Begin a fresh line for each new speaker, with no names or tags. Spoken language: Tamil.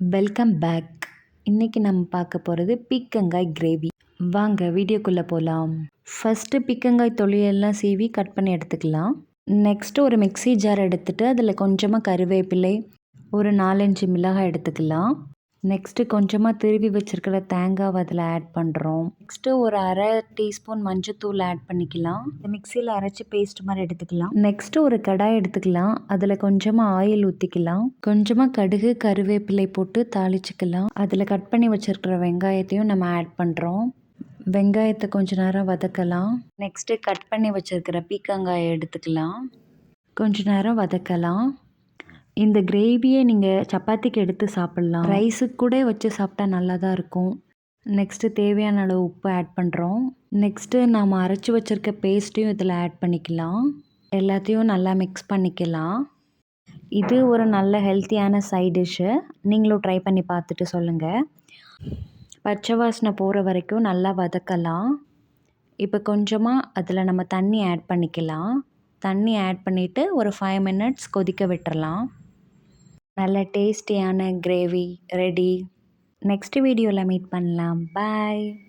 வெல்கம் பேக் இன்றைக்கி நம்ம பார்க்க போகிறது பீக்கங்காய் கிரேவி வாங்க வீடியோக்குள்ளே போகலாம் ஃபஸ்ட்டு பீக்கங்காய் தொழிலெல்லாம் சீவி கட் பண்ணி எடுத்துக்கலாம். நெக்ஸ்ட்டு ஒரு மிக்ஸி ஜார் எடுத்துகிட்டு அதில் கொஞ்சமாக கருவேப்பிலை ஒரு நாலஞ்சு மிளகாய் எடுத்துக்கலாம். நெக்ஸ்ட்டு கொஞ்சமாக திருவி வச்சுருக்கிற தேங்காவை அதில் ஆட் பண்ணுறோம் நெக்ஸ்ட்டு ஒரு அரை டீஸ்பூன் மஞ்சத்தூள் ஆட் பண்ணிக்கலாம். இந்த மிக்சியில் அரைச்சி பேஸ்ட் மாதிரி எடுத்துக்கலாம். நெக்ஸ்ட்டு ஒரு கடாய் எடுத்துக்கலாம். அதில் கொஞ்சமாக ஆயில் ஊற்றிக்கலாம் கொஞ்சமாக கடுகு கருவேப்பிலை போட்டு தாளிச்சுக்கலாம். அதில் கட் பண்ணி வச்சுருக்கிற வெங்காயத்தையும் நம்ம ஆட் பண்ணுறோம் வெங்காயத்தை கொஞ்ச நேரம் வதக்கலாம். நெக்ஸ்ட்டு கட் பண்ணி வச்சுருக்கிற பீக்கங்காயை எடுத்துக்கலாம். கொஞ்ச நேரம் வதக்கலாம். இந்த கிரேவியை நீங்கள் சப்பாத்திக்கு எடுத்து சாப்பிட்லாம். ரைஸுக்கு கூட வச்சு சாப்பிட்டா நல்லா தான் இருக்கும். நெக்ஸ்ட்டு தேவையான அளவு உப்பு ஆட் பண்ணுறோம் நெக்ஸ்ட்டு நாம் அரைச்சி வச்சுருக்க பேஸ்ட்டையும் இதில் ஆட் பண்ணிக்கலாம். எல்லாத்தையும் நல்லா மிக்ஸ் பண்ணிக்கலாம். இது ஒரு நல்ல ஹெல்த்தியான சைட் டிஷ்ஷு நீங்களும் ட்ரை பண்ணி பார்த்துட்டு சொல்லுங்கள் பச்சை வாசனை போகிற வரைக்கும் நல்லா வதக்கலாம். இப்போ கொஞ்சமாக அதில் நம்ம தண்ணி ஆட் பண்ணிக்கலாம். தண்ணி ஆட் பண்ணிவிட்டு ஒரு ஃபைவ் மினிட்ஸ் கொதிக்க விட்டுறலாம். நல்ல டேஸ்டியான கிரேவி ரெடி. நெக்ஸ்ட் வீடியோவில் மீட் பண்ணலாம். பாய்.